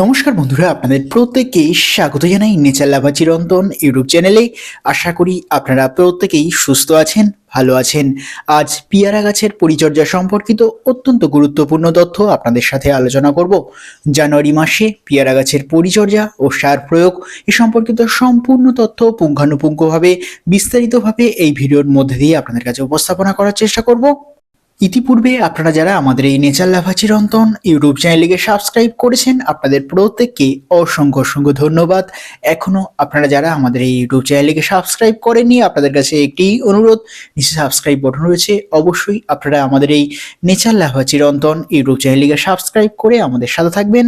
নমস্কার বন্ধুরা, আপনাদের প্রত্যেককেই স্বাগত জানাই নেচার লাভা চিরন্তন ইউটিউব চ্যানেলে। আশা করি আপনারা প্রত্যেকেই সুস্থ আছেন, ভালো আছেন। আজ পিয়ারা গাছের পরিচর্যা সম্পর্কিত অত্যন্ত গুরুত্বপূর্ণ তথ্য আপনাদের সাথে আলোচনা করব। জানুয়ারি মাসে পিয়ারা গাছের পরিচর্যা ও সার প্রয়োগ এ সম্পর্কিত সম্পূর্ণ তথ্য পুঙ্খানুপুঙ্খভাবে বিস্তারিতভাবে এই ভিডিওর মধ্যে দিয়ে আপনাদের কাছে উপস্থাপনা করার চেষ্টা করব। ইতিপূর্বে আপনারা যারা আমাদের এই নেচার লাভা চিরন্তন ইউটিউব চ্যানেলকে সাবস্ক্রাইব করেছেন, আপনাদের প্রত্যেককে অসংখ্য অসংখ্য ধন্যবাদ। এখনও আপনারা যারা আমাদের এই ইউটিউব চ্যানেলকে সাবস্ক্রাইব করেননি, আপনাদের কাছে একটি অনুরোধ, নিচে সাবস্ক্রাইব বটন রয়েছে। অবশ্যই আপনারা আমাদের এই নেচার লাভা চিরন্তন ইউটিউব চ্যানেলকে সাবস্ক্রাইব করে আমাদের সাথে থাকবেন।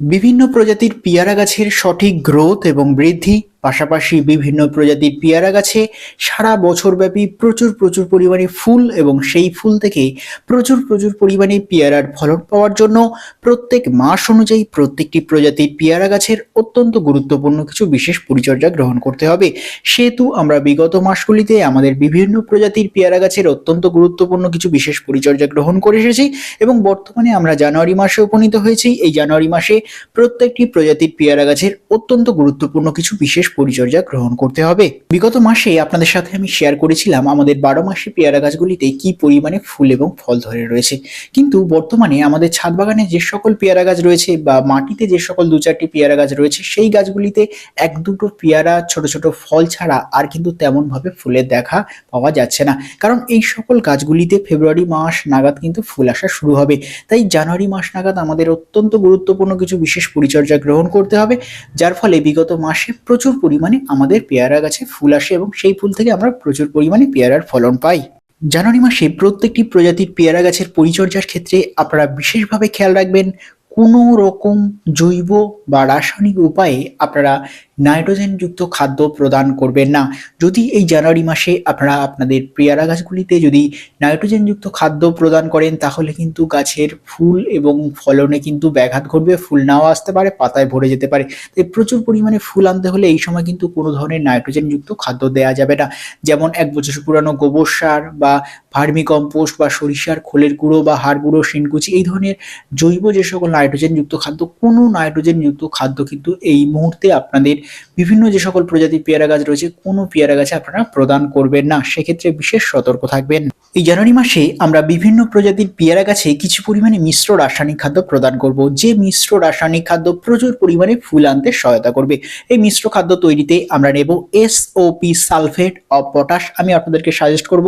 বিভিন্ন প্রজাতির পিয়ারা গাছের সঠিক গ্রোথ এবং বৃদ্ধি পাশাপাশি বিভিন্ন প্রজাতির পেয়ারা গাছে সারা বছরব্যাপী প্রচুর প্রচুর পরিমাণে ফুল এবং সেই ফুল থেকে প্রচুর প্রচুর পরিমাণে পেয়ারার ফলন পাওয়ার জন্য প্রত্যেক মাস অনুযায়ী প্রত্যেকটি প্রজাতির পেয়ারা গাছের অত্যন্ত গুরুত্বপূর্ণ কিছু বিশেষ পরিচর্যা গ্রহণ করতে হবে। সেহেতু আমরা বিগত মাসগুলিতে আমাদের বিভিন্ন প্রজাতির পেয়ারা গাছের অত্যন্ত গুরুত্বপূর্ণ কিছু বিশেষ পরিচর্যা গ্রহণ করে এসেছি এবং বর্তমানে আমরা জানুয়ারি মাসে উপনীত হয়েছি। এই জানুয়ারি মাসে প্রত্যেকটি প্রজাতির পেয়ারা গাছের অত্যন্ত গুরুত্বপূর্ণ কিছু বিশেষ পরিচর্যা গ্রহণ করতে হবে। বিগত মাসে আপনাদের সাথে আমি শেয়ার করেছিলাম আমাদের বারো মাসে পেয়ারা গাছগুলিতে কি পরিমাণে ফুল এবং ফল ধরে রয়েছে। কিন্তু বর্তমানে আমাদের ছাদ বাগানে যে সকল পেয়ারা গাছ রয়েছে বা মাটিতে যে সকল দু চারটি পেয়ারা গাছ রয়েছে, সেই গাছগুলিতে এক দুটো পেয়ারা ছোট ছোট ফল ছাড়া আর কিন্তু তেমন ভাবে ফুলের দেখা পাওয়া যাচ্ছে না। কারণ এই সকল গাছগুলিতে ফেব্রুয়ারি মাস নাগাদ কিন্তু ফুল আসা শুরু হবে। তাই জানুয়ারি মাস নাগাদ আমাদের অত্যন্ত গুরুত্বপূর্ণ কিছু বিশেষ পরিচর্যা গ্রহণ করতে হবে। যার ফলে বিগত মাসে প্রচুর পরিমাণে আমাদের পেয়ারা গাছে ফুল আসে এবং সেই ফুল থেকে আমরা প্রচুর পরিমাণে পেয়ারার ফলন পাই। জানুয়ারি মাসে প্রত্যেকটি প্রজাতির পেয়ারা গাছের পরিচর্যার ক্ষেত্রে আপনারা বিশেষভাবে খেয়াল রাখবেন কোনো রকম জৈব বা রাসায়নিক উপায়ে আপনারা নাইট্রোজেনযুক্ত খাদ্য প্রদান করবেন না। যদি এই জানুয়ারি মাসে আপনারা আপনাদের পেয়ারা গাছগুলিতে যদি নাইট্রোজেনযুক্ত খাদ্য প্রদান করেন, তাহলে কিন্তু গাছের ফুল এবং ফলনে কিন্তু ব্যাঘাত ঘটবে, ফুল নাও আসতে পারে, পাতায় ভরে যেতে পারে। তাই প্রচুর পরিমাণে ফুল আনতে হলে এই সময় কিন্তু কোনো ধরনের নাইট্রোজেনযুক্ত খাদ্য দেওয়া যাবে না। যেমন এক বছর পুরানো গোবর সার বা ভার্মি কম্পোস্ট বা সরিষার খোলের গুঁড়ো বা হাড় গুঁড়ো শিনকুচি এই ধরনের জৈব যে সকল নাইট্রোজেনযুক্ত খাদ্য, কোনো নাইট্রোজেনযুক্ত খাদ্য কিন্তু এই মুহূর্তে আপনাদের বিভিন্ন যে সকল প্রজাতির পেয়ারা গাছ রয়েছে, কোনো পেয়ারা গাছে আপনারা প্রদান করবেন না। সেক্ষেত্রে বিশেষ সতর্ক থাকবেন। এই জানুয়ারি মাসে আমরা বিভিন্ন প্রজাতির পেয়ারা গাছে কিছু পরিমাণে মিশ্র রাসায়নিক খাদ্য প্রদান করব। যে মিশ্র রাসায়নিক খাদ্য প্রচুর পরিমাণে ফুল আনতে সহায়তা করবে। এই মিশ্র খাদ্য তৈরিতে আমরা নেব S SOP sulphate of potash. আমি আপনাদেরকে সাজেস্ট করব,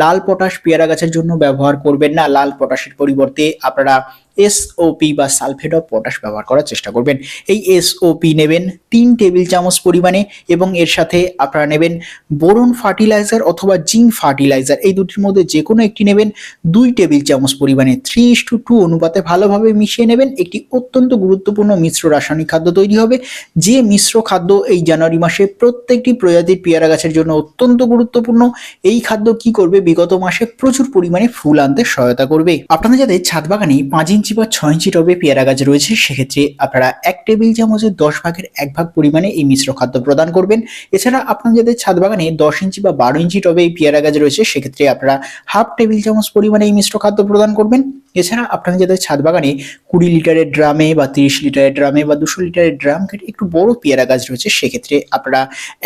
লাল পটাশ পেয়ারা গাছের জন্য ব্যবহার করবেন না। লাল পটাশের পরিবর্তে আপনারা এসওপি বা সালফেট অফ পটাশ ব্যবহার করার চেষ্টা করবেন। এই এসওপি নেবেন তিন টেবিল চামচ পরিমাণে এবং এর সাথে আপনারা নেবেন বোরন ফার্টিলাইজার অথবা জিঙ্ক ফার্টিলাইজার। এই দুটির মধ্যে যে কোনো একটি নেবেন। দুই টেবিল চামচ পরিমাণে থ্রি ইস টু টু অনুপাতে ভালোভাবে মিশিয়ে নেবেন। একটি অত্যন্ত গুরুত্বপূর্ণ মিশ্র রাসায়নিক খাদ্য তৈরি হবে। যে মিশ্র খাদ্য এই জানুয়ারি মাসে প্রত্যেকটি প্রজাতির পেয়ারা গাছের জন্য অত্যন্ত গুরুত্বপূর্ণ। এই খাদ্য কি করবে? বিগত মাসে প্রচুর পরিমাণে ফুল আনতে সহায়তা করবে। আপনাদের যাদের ছাদ বাগানে পাঁচ বা ছয় ইঞ্চি টবে পেয়ারা গাছ রয়েছে, সেক্ষেত্রে আপনারা এক টেবিল চামচের দশ ভাগের এক ভাগ পরিমাণে এই মিশ্র খাদ্য প্রদান করবেন। এছাড়া আপনার যাদের ছাদ বাগানে দশ ইঞ্চি বা বারো ইঞ্চি টবে এই পেয়ারা গাছ রয়েছে, সেক্ষেত্রে আপনারা হাফ টেবিল চামচ পরিমাণে এই মিশ্র খাদ্য প্রদান করবেন। এছাড়া আপনাদের যাদের ছাদ বাগানে কুড়ি লিটারের ড্রামে বা তিরিশ লিটারের ড্রামে বা দুশো লিটারের ড্রাম কেটে একটু বড় পেয়ারা গাছ রয়েছে, সেক্ষেত্রে আপনারা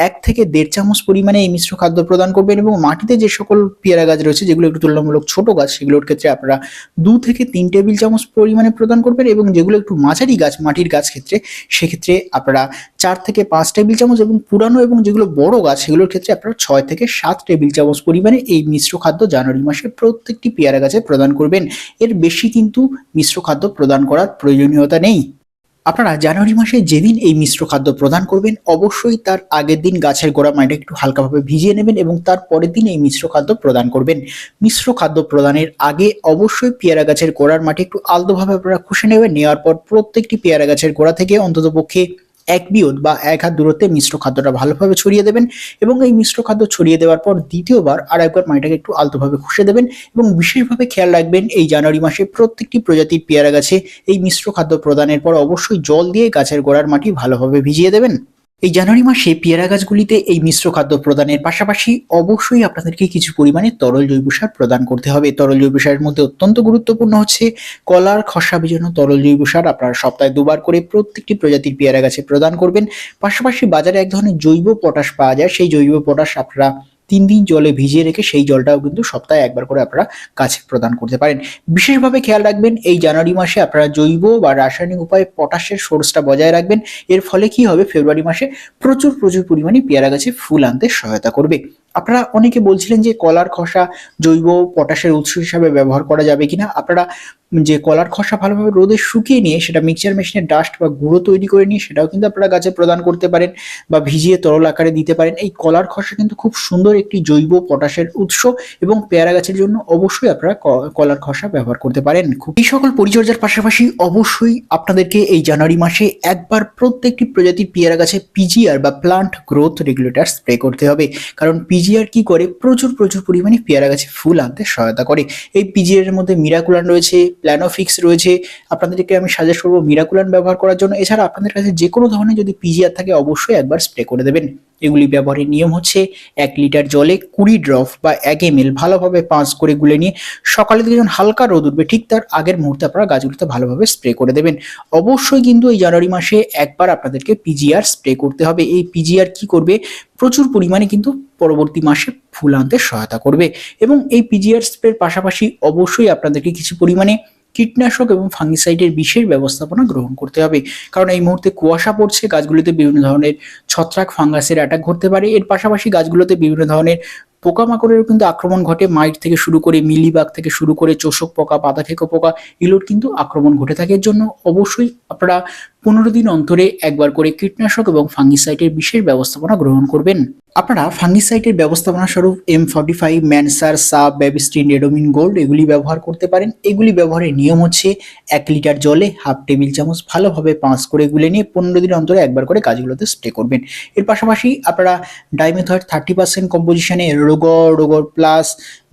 এক থেকে দেড় চামচ পরিমাণে এই মিশ্র খাদ্য প্রদান করবেন এবং মাটিতে যে সকল পেয়ারা গাছ রয়েছে, যেগুলো একটু তুলনামূলক ছোট গাছ, সেগুলোর ক্ষেত্রে আপনারা দু থেকে তিন টেবিল চামচ পরিমাণে প্রদান করবেন এবং যেগুলো একটু মাঝারি গাছ, মাটির গাছ ক্ষেত্রে, সেক্ষেত্রে আপনারা চার থেকে পাঁচ টেবিল চামচ এবং পুরানো এবং যেগুলো বড় গাছ, সেগুলোর ক্ষেত্রে আপনারা ছয় থেকে সাত টেবিল চামচ পরিমাণে এই মিশ্র খাদ্য জানুয়ারি মাসে প্রত্যেকটি পেয়ারা গাছে প্রদান করবেন। এর বেশি কিন্তু মিশ্র খাদ্য প্রদান করার প্রয়োজনীয়তা নেই। আপনারা জানুয়ারি মাসে যেদিন এই মিশ্র খাদ্য প্রদান করবেন, অবশ্যই তার আগের দিন গাছের গোড়া মাটিটা একটু হালকাভাবে ভিজিয়ে নেবেন এবং তার পরের দিন এই মিশ্র খাদ্য প্রদান করবেন। মিশ্র খাদ্য প্রদানের আগে অবশ্যই পেয়ারা গাছের গোড়ার মাটি একটু আলতোভাবে আপনারা খুশে নেবেন। নেওয়ার পর প্রত্যেকটি পেয়ারা গাছের গোড়া থেকে অন্ততপক্ষে এক বিয়ত বা এক হাত দূরত্বে মিশ্র খাদ্যটা ভালোভাবে ছড়িয়ে দেবেন এবং এই মিশ্র খাদ্য ছড়িয়ে দেওয়ার পর দ্বিতীয়বার আর একবার মাটিটাকে একটু আলতোভাবে খুশে দেবেন এবং বিশেষভাবে খেয়াল রাখবেন এই জানুয়ারি মাসে প্রত্যেকটি প্রজাতির পেয়ারা গাছে এই মিশ্র খাদ্য প্রদানের পর অবশ্যই জল দিয়ে গাছের গোড়ার মাটি ভালোভাবে ভিজিয়ে দেবেন। এই জানুয়ারি মাসে পেয়ারা গাছগুলিতে এই মিশ্র খাদ্য প্রদানের পাশাপাশি অবশ্যই আপনাদেরকে কিছু পরিমাণে তরল জৈব সার প্রদান করতে হবে। তরল জৈব সারের মধ্যে অত্যন্ত গুরুত্বপূর্ণ হচ্ছে কলার, খসা বিজন্য তরল জৈব সার। আপনারা সপ্তাহে দুবার করে প্রত্যেকটি প্রজাতির পেয়ারা গাছে প্রদান করবেন। পাশাপাশি বাজারে এক ধরনের জৈব পটাশ পাওয়া যায়। সেই জৈব পটাশ আপনারা তিন দিন জলে ভিজিয়ে রেখে সেই জলটাও কিন্তু সপ্তাহে একবার করে আপনারা গাছে প্রদান করতে পারেন। বিশেষভাবে খেয়াল রাখবেন, এই জানুয়ারি মাসে আপনারা জৈব বা রাসায়নিক উপায়ে পটাশের সোর্সটা বজায় রাখবেন। এর ফলে কি হবে? ফেব্রুয়ারি মাসে প্রচুর প্রচুর পরিমাণে পেয়ারা গাছে ফুল আনতে সহায়তা করবে। আপনারা অনেকে বলছিলেন যে কলার খসা জৈব পটাশের উৎস হিসাবে ব্যবহার করা যাবে কিনা? আপনারা যে কলার খসা ভালোভাবে রোদে শুকিয়ে নিয়ে সেটা মিক্সচার মেশিনে ডাস্ট বা গুঁড়ো তৈরি করে নিয়ে সেটাও কিন্তু আপনারা গাছে প্রদান করতে পারেন বা ভিজিয়ে তরল আকারে দিতে পারেন। এই কলার খসা কিন্তু খুব সুন্দর একটি জৈব পটাশের উৎস এবং পেয়ারা গাছের জন্য অবশ্যই আপনারা কলার খসা ব্যবহার করতে পারেন। খুব এই সকল পরিচর্যার পাশাপাশি অবশ্যই আপনাদেরকে এই জানুয়ারি মাসে একবার প্রত্যেকটি প্রজাতির পেয়ারা গাছে পিজিআর বা প্লান্ট গ্রোথ রেগুলেটর স্প্রে করতে হবে। কারণ পিজিআর কি করে? প্রচুর প্রচুর পরিমাণে পেয়ারা গাছে ফুল আনতে সহায়তা করে। এই পিজিআর এর মধ্যে মিরাকুলান রয়েছে প্ল্যানোফিক্স রয়েছে, আপনাদেরকে আমি সাজেস্ট করব মিরাকুলান ব্যবহার করার জন্য। এছাড়া আপনাদের কাছে যে কোনো ধরনের যদি পিজিআর থাকে, অবশ্যই একবার স্প্রে করে দেবেন। এগুলি ব্যবহারের নিয়ম হচ্ছে এক লিটার জলে কুড়ি ড্রপ বা এক এম এল ভালোভাবে পাঁচ করে গুলে নিয়ে সকালে যখন হালকা রোদ উঠবে, ঠিক তার আগের মুহূর্তে আপনারা গাছগুলোতে ভালোভাবে স্প্রে করে দেবেন। অবশ্যই কিন্তু এই জানুয়ারি মাসে একবার আপনাদেরকে পিজিআর স্প্রে করতে হবে। এই পিজিআর কি করবে? প্রচুর পরিমাণে কিন্তু পরবর্তী মাসে ফুল আনতে সহায়তা করবে। এবং এই পিজিআর স্প্রের পাশাপাশি অবশ্যই আপনাদেরকে কিছু পরিমাণে কীটনাশক এবং ফাঙ্গিসাইডের বিশেষ ব্যবস্থাপনা গ্রহণ করতে হবে। কারণ এই মুহূর্তে কুয়াশা পড়ছে, গাছগুলিতে বিভিন্ন ধরনের ছত্রাক, ফাঙ্গাসের অ্যাটাক ঘটতে পারে। এর পাশাপাশি গাছগুলোতে বিভিন্ন ধরনের পোকামাকড়েরও কিন্তু আক্রমণ ঘটে। মাইট থেকে শুরু করে মিলিবাগ থেকে শুরু করে চোষক পোকা পাতা খেকো পোকা, এগুলোর কিন্তু আক্রমণ ঘটে থাকে। এর জন্য অবশ্যই আপনারা পনেরো দিন অন্তরে একবার করে কীটনাশক এবং ফাঙ্গিসাইটের বিশেষ ব্যবস্থাপনা গ্রহণ করবেন। আপনারা ফাঙ্গিসাইটের ব্যবস্থাপনা স্বরূপ এম ফর্টি ফাইভ ম্যানসার সাব ব্যাবিস্টিন রেডোমিন গোল্ড এগুলি ব্যবহার করতে পারেন। এগুলি ব্যবহারের নিয়ম হচ্ছে এক লিটার জলে হাফ টেবিল চামচ ভালোভাবে পাঁচ করে গুলে নিয়ে পনেরো দিন অন্তরে একবার করে গাছগুলোতে স্প্রে করবেন। এর পাশাপাশি আপনারা ডাইমেথয়েড থার্টি পার্সেন্ট কম্পোজিশনে রোগর রোগর প্লাস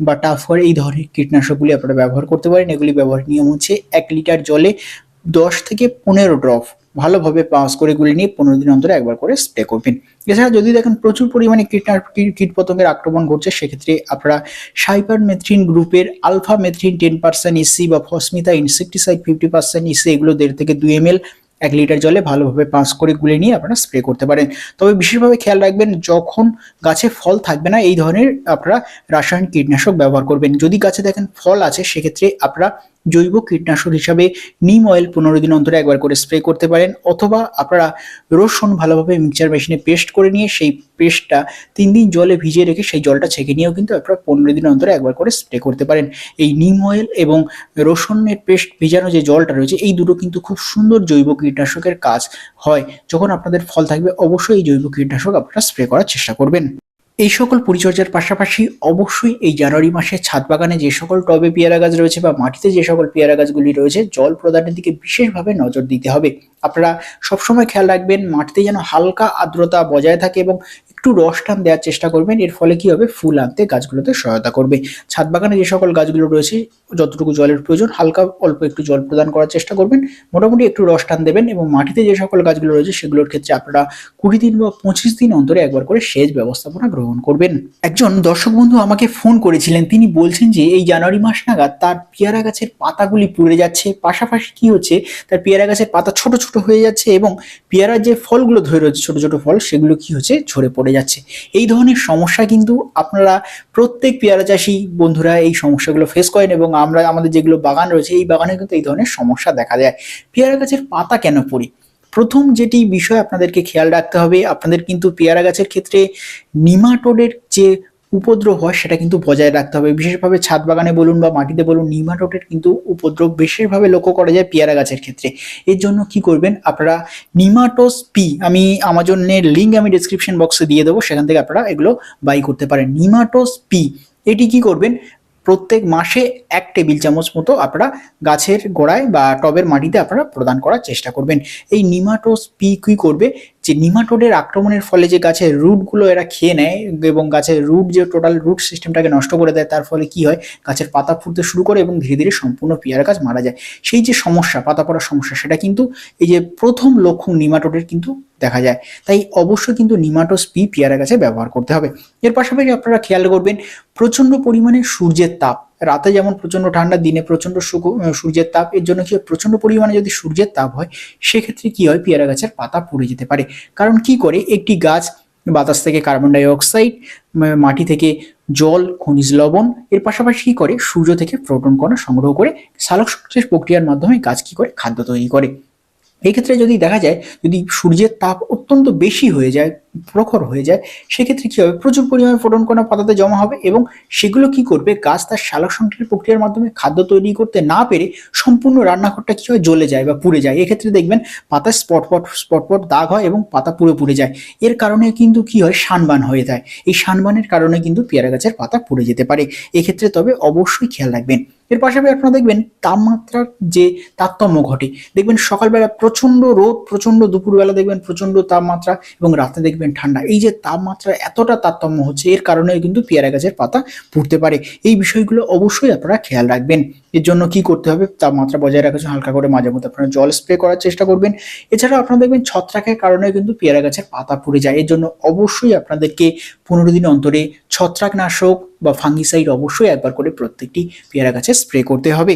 বা টাফার এই ধরনের কীটনাশকগুলি আপনারা ব্যবহার করতে পারেন। এগুলি ব্যবহারের নিয়ম হচ্ছে এক লিটার জলে দশ থেকে পনেরো ড্রপ ভালোভাবে পাস করে গুলি নিয়ে পনেরো দিন অন্তরে একবার করে স্প্রে করবেন। এছাড়া যদি দেখেন প্রচুর পরিমাণে কীটনাশক কীট পতঙ্গের আক্রমণ ঘটছে, সেক্ষেত্রে আপনারা সাইপার মেথ্রিন গ্রুপের alphamethrin ten percent EC বা ফসমিতা ইনসেকটিসাইড ফিফটি পার্সেন্ট ইসি এগুলো দেড় থেকে দুই এম এল এক লিটার জলে ভালোভাবে পাঁচ করে গুলে নিয়ে আপনারা স্প্রে করতে পারেন। তবে বিশেষভাবে খেয়াল রাখবেন, যখন গাছে ফল থাকবে না, এই ধরনের আপনারা রাসায়নিক কীটনাশক ব্যবহার করবেন। যদি গাছে দেখেন ফল আছে, সেক্ষেত্রে আপনারা জৈব কীটনাশক হিসাবে নিম অয়েল পনেরো দিন অন্তরে একবার করে স্প্রে করতে পারেন, অথবা আপনারা রসুন ভালোভাবে মিক্সচার মেশিনে পেস্ট করে নিয়ে সেই পেস্টটা তিন দিন জলে ভিজিয়ে রেখে সেই জলটা ছেঁকে নিয়েও কিন্তু আপনারা পনেরো দিন অন্তরে একবার করে স্প্রে করতে পারেন। এই নিম অয়েল এবং রসুনের পেস্ট ভিজানো যে জলটা রয়েছে, এই দুটো কিন্তু খুব সুন্দর জৈব কীটনাশকের কাজ হয়। যখন আপনাদের ফল থাকবে, অবশ্যই এই জৈব কীটনাশক আপনারা স্প্রে করার চেষ্টা করবেন। এই সকল পরিচর্যার পাশাপাশি অবশ্যই এই জানুয়ারি মাসে ছাদ বাগানে যে সকল টবে পেয়ারা গাছ রয়েছে বা মাটিতে যে সকল পেয়ারা গাছগুলি রয়েছে, জল প্রদানের দিকে বিশেষভাবে নজর দিতে হবে। আপনারা সবসময় খেয়াল রাখবেন, মাটিতে যেন হালকা আর্দ্রতা বজায় থাকে এবং একটু রস টান দেওয়ার চেষ্টা করবেন, এর ফলে কি হবে? ফুল আনতে গাছগুলোতে সহায়তা করবে। ছাদ বাগানে যে সকল গাছগুলো রয়েছে, যতটুকু জলের প্রয়োজন, হালকা অল্প একটু জল প্রদান করার চেষ্টা করবেন। মোটামুটি একটু রস টান দেবেন এবং মাটিতে যে সকল গাছগুলো রয়েছে, সেগুলোর ক্ষেত্রে আপনারা কুড়ি দিন বা পঁচিশ দিন অন্তরে একবার করে সেচ ব্যবস্থাপনা গ্রহণ করবেন। একজন দর্শক বন্ধু আমাকে ফোন করেছিলেন। তিনি বলছেন যে, এই জানুয়ারি মাস নাগাদ তার পেয়ারা গাছের পাতাগুলি পুড়ে যাচ্ছে। পাশাপাশি কি হচ্ছে? তার পেয়ারা গাছের পাতা ছোট ছোট হয়ে যাচ্ছে এবং পেয়ারার যে ফলগুলো ধরে রয়েছে ছোট ছোট ফল, সেগুলো কি হচ্ছে? ঝরে পড়ে যাচ্ছে। এই ধরনের সমস্যা কিন্তু আপনারা প্রত্যেক পেয়ারা চাষি বন্ধুরা এই সমস্যাগুলো ফেস করেন এবং আমরা আমাদের যেগুলো বাগান রয়েছে, এই বাগানে কিন্তু এই ধরনের সমস্যা দেখা যায় পেয়ারা গাছের পাতা কেন পড়ে? প্রথম যেটি বিষয় আপনাদেরকে খেয়াল রাখতে হবে, আপনাদের কিন্তু পেয়ারা গাছের ক্ষেত্রে নিমাটোডের যে উপদ্রব হয় সেটা কিন্তু বজায় রাখতে হবে। বিশেষভাবে ছাদ বাগানে বলুন বা মাটিতে বলুন, নিমাটোডের কিন্তু উপদ্রব বিশেষভাবে লক্ষ্য করা যায় পেয়ারা গাছের ক্ষেত্রে। এর জন্য কি করবেন? আপনারা নিমাটোস পি, আমি আমাজনের লিঙ্ক আমি ডিসক্রিপশন বক্সে দিয়ে দেবো, সেখান থেকে আপনারা এগুলো বাই করতে পারেন। নিমাটোস পি, এটি কি করবেন? প্রত্যেক মাসে এক টেবিল চামচ মতো আপনারা গাছের গোড়ায় বা টবের মাটিতে আপনারা প্রদান করার চেষ্টা করবেন। এই নিমাটোস পি কি করবে? যে নিমাটোডের আক্রমণের ফলে যে গাছের রুটগুলো এরা খেয়ে নেয় এবং গাছের রুট যে টোটাল রুট সিস্টেমটাকে নষ্ট করে দেয়, তার ফলে কি হয়? গাছের পাতা ফুটতে শুরু করে এবং ধীরে ধীরে সম্পূর্ণ পেয়ারা গাছ মারা যায়। সেই যে সমস্যা, পাতা পড়ার সমস্যা, সেটা কিন্তু এই যে প্রথম লক্ষণ নিমাটোডের কিন্তু দেখা যায়। তাই অবশ্যই কিন্তু নিমাটোস পি পেয়ারা গাছে ব্যবহার করতে হবে। এর পাশাপাশি আপনারা খেয়াল করবেন প্রচণ্ড পরিমাণে সূর্যের তাপ। রাতে যেমন প্রচণ্ড ঠান্ডা, দিনে প্রচণ্ড সুকু- সূর্যের তাপ, এর জন্য কি প্রচণ্ড পরিমাণে যদি সূর্যের তাপ হয়, সেক্ষেত্রে কি হয়? পেয়ারা গাছের পাতা পুড়ে যেতে পারে। কারণ কি করে? একটি গাছ বাতাস থেকে কার্বন ডাই অক্সাইড মাটি থেকে জল, খনিজ লবণ, এর পাশাপাশি কি করে? সূর্য থেকে প্রোটন কণা সংগ্রহ করে সালোক সংশ্লেষ প্রক্রিয়ার মাধ্যমে গাছ কি করে? খাদ্য তৈরি করে। এই ক্ষেত্রে যদি দেখা যায়, যদি সূর্যের তাপ অত্যন্ত বেশি হয়ে যায়, প্রখর হয়ে যায়, সেক্ষেত্রে কি হবে? প্রচুর পরিমাণে ফোটন কণা পাতাতে জমা হবে এবং সেগুলো কি করবে? গাছ তার সালোক সংশ্লেষ প্রক্রিয়ার মাধ্যমে খাদ্য তৈরি করতে না পেরে সম্পূর্ণ রান্নাঘরটা কি হয়? জ্বলে যায় বা পুড়ে যায়। এক্ষেত্রে দেখবেন পাতায় স্পটপট স্পটপট দাগ হয় এবং পাতা পুড়ে পুড়ে যায়। এর কারণে কিন্তু কি হয়? সানবান হয়ে যায়। এই সানবানের কারণে কিন্তু পেয়ারা গাছের পাতা পুড়ে যেতে পারে। এক্ষেত্রে তবে অবশ্যই খেয়াল রাখবেন। এর পাশাপাশি আপনারা দেখবেন তাপমাত্রার যে তারতম্য ঘটে। দেখবেন সকালবেলা প্রচণ্ড রোদ প্রচণ্ড দুপুরবেলা দেখবেন প্রচণ্ড তাপমাত্রা এবং রাতে দেখবেন ঠান্ডা। এই যে তাপমাত্রা এতটা তারতম্য হচ্ছে, এর কারণে কিন্তু পেয়ারা গাছের পাতা পুড়তে পারে। এই বিষয়গুলো অবশ্যই আপনারা খেয়াল রাখবেন। এর জন্য কি করতে হবে? তাপমাত্রা বজায় রাখার জন্য হালকা করে মাঝে মধ্যে আপনারা জল স্প্রে করার চেষ্টা করবেন। এছাড়াও আপনারা দেখবেন ছত্রাকের কারণে কিন্তু পেয়ারা গাছের পাতা পুড়ে যায়। এর জন্য অবশ্যই আপনাদেরকে পনেরো দিন অন্তরে ছত্রাকনাশক বা ফাঙ্গিসাইড অবশ্যই একবার করে প্রত্যেকটি পেয়ারা গাছে স্প্রে করতে হবে।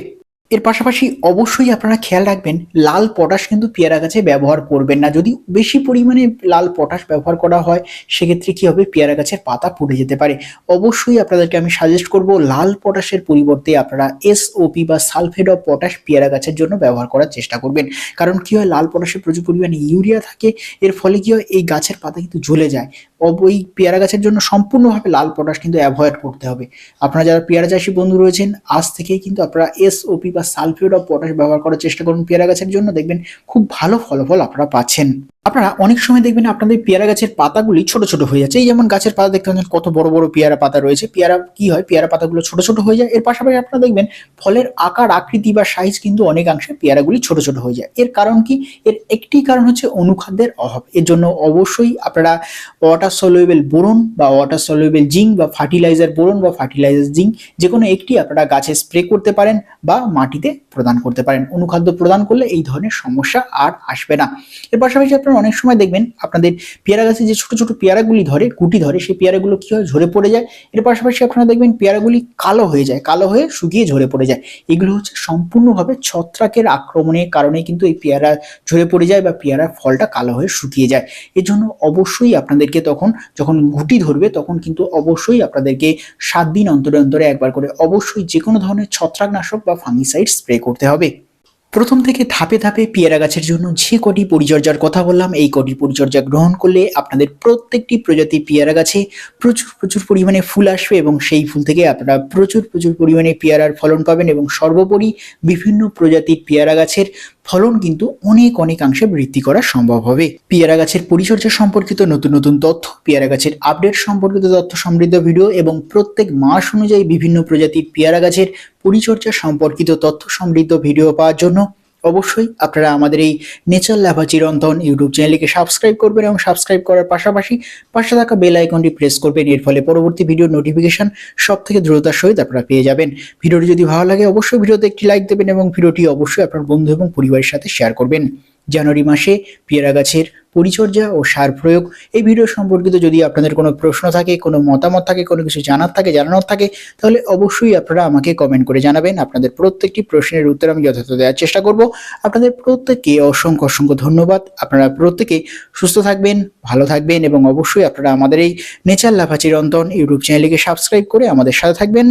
এর পাশাপাশি অবশ্যই আপনারা খেয়াল রাখবেন, লাল পটাশ কিন্তু পেয়ারা গাছে ব্যবহার করবেন না। যদি বেশি পরিমাণে লাল পটাশ ব্যবহার করা হয়, সেক্ষেত্রে কি হবে? পেয়ারা গাছের পাতা পুড়ে যেতে পারে। অবশ্যই আপনাদেরকে আমি সাজেস্ট করব, লাল পটাশের পরিবর্তে আপনারা এসওপি বা সালফেট অফ পটাশ পেয়ারা গাছের জন্য ব্যবহার করার চেষ্টা করবেন। কারণ কি হয়? লাল পটাশে প্রচুর পরিমাণে ইউরিয়া থাকে, এর ফলে কি হয়? এই গাছের পাতা কিন্তু জ্বলে যায়। ওই পেয়ারা গাছের জন্য সম্পূর্ণভাবে লাল পটাশ কিন্তু অ্যাভয়েড করতে হবে। আপনারা যারা পেয়ারা চাষি বন্ধু রয়েছেন, আজ থেকেই কিন্তু আপনারা এসওপি বা সালফিউড অফ পটাশ ব্যবহার করার চেষ্টা করুন পেয়ারা গাছের জন্য। দেখবেন খুব ভালো ফলাফল আপনারা পাচ্ছেন। আপনারা অনেক সময় দেখবেন আপনাদের পেয়ারা গাছের পাতাগুলি ছোট ছোট হয়ে যাচ্ছে। এই যেমন গাছের পাতা দেখতে পাচ্ছেন, কত বড় বড় পেয়ারা পাতা রয়েছে। পেয়ারা কি হয়? পেয়ারা পাতাগুলো ছোট ছোট হয়ে যায়। এর পাশাপাশি আপনারা দেখবেন ফলের আকার, আকৃতি বা সাইজ কিন্তু অনেকাংশে পেয়ারাগুলি ছোট ছোট হয়ে যায়। এর কারণ কি? এর একটি কারণ হচ্ছে অনুখাদ্যের অভাব। এর জন্য অবশ্যই আপনারা ওয়াটার সলিউবেল বোরন বা ওয়াটার সলিউবেল জিঙ্ক বা ফার্টিলাইজার বোরন বা ফার্টিলাইজার জিঙ্ক যে কোনো একটি আপনারা গাছে স্প্রে করতে পারেন বা মাটিতে প্রদান করতে পারেন। অনুখাদ্য প্রদান করলে এই ধরনের সমস্যা আর আসবে না। এর পাশাপাশি আপনারা অনেক সময় দেখবেন আপনাদের পেয়ারা গাছে যে ছোট ছোট পেয়ারাগুলি ধরে, গুটি ধরে, সেই পেয়ারাগুলো কি হয়? ঝরে পড়ে যায়। এর পাশাপাশি আপনারা দেখবেন পেয়ারাগুলি কালো হয়ে যায়, কালো হয়ে শুকিয়ে ঝরে পড়ে যায়। এগুলো হচ্ছে সম্পূর্ণভাবে ছত্রাকের আক্রমণের কারণে কিন্তু এই পেয়ারা ঝরে পড়ে যায় বা পেয়ারার ফলটা কালো হয়ে শুকিয়ে যায়। এর জন্য অবশ্যই আপনাদেরকে তখন যখন গুটি ধরবে, তখন কিন্তু অবশ্যই আপনাদেরকে সাত দিন অন্তরে অন্তরে একবার করে অবশ্যই যে কোনো ধরনের ছত্রাকনাশক বা ফাঙ্গিসাইড স্প্রে করতে হবে। প্রথম থেকে ধাপে ধাপে পেয়ারা গাছের জন্য যে কটি পরিচর্যার কথা বললাম, এই কটি পরিচর্যা গ্রহণ করলে আপনাদের প্রত্যেকটি প্রজাতি পেয়ারা গাছে প্রচুর প্রচুর পরিমাণে ফুল আসবে এবং সেই ফুল থেকে আপনারা প্রচুর প্রচুর পরিমাণে পেয়ারার ফলন পাবেন এবং সর্বোপরি বিভিন্ন প্রজাতির পেয়ারা গাছের ফলন কিন্তু অনেক অনেকাংশে বৃদ্ধি করা সম্ভব হবে। পেয়ারা গাছের পরিচর্যা সম্পর্কিত নতুন নতুন তথ্য, পেয়ারা গাছের আপডেট সম্পর্কিত তথ্য সমৃদ্ধ ভিডিও এবং প্রত্যেক মাস অনুযায়ী বিভিন্ন প্রজাতির পেয়ারা গাছের পরিচর্যা সম্পর্কিত তথ্য সমৃদ্ধ ভিডিও পাওয়ার জন্য অবশ্যই আপনারা আমাদের এই নেচার লাভা চিরন্তন ইউটিউব চ্যানেলকে সাবস্ক্রাইব করবেন এবং সাবস্ক্রাইব করার পাশাপাশি পাশে থাকা বেল আইকনটি প্রেস করবেন। এর ফলে পরবর্তী ভিডিওর নোটিফিকেশন সব থেকে দ্রুততার সহিত আপনারা পেয়ে যাবেন। ভিডিওটি যদি ভালো লাগে, অবশ্যই ভিডিওতে একটি লাইক দেবেন এবং ভিডিওটি অবশ্যই আপনার বন্ধু এবং পরিবারের সাথে শেয়ার করবেন। জানুয়ারি মাসে পেয়ারা গাছের পরিচর্যা ও সার প্রয়োগ। এই ভিডিও সম্পর্কিত যদি আপনাদের কোনো প্রশ্ন থাকে, কোনো মতামত থাকে, কোনো কিছু জানার থাকে, জানানোর থাকে, তাহলে অবশ্যই আপনারা আমাকে কমেন্ট করে জানাবেন। আপনাদের প্রত্যেকটি প্রশ্নের উত্তর আমি যথাযথ দেওয়ার চেষ্টা করব। আপনাদের প্রত্যেককে অসংখ্য অসংখ্য ধন্যবাদ। আপনারা প্রত্যেকে সুস্থ থাকবেন, ভালো থাকবেন এবং অবশ্যই আপনারা আমাদের এই নেচার লাফা চিরন্তন ইউটিউব চ্যানেলকে সাবস্ক্রাইব করে আমাদের সাথে থাকবেন।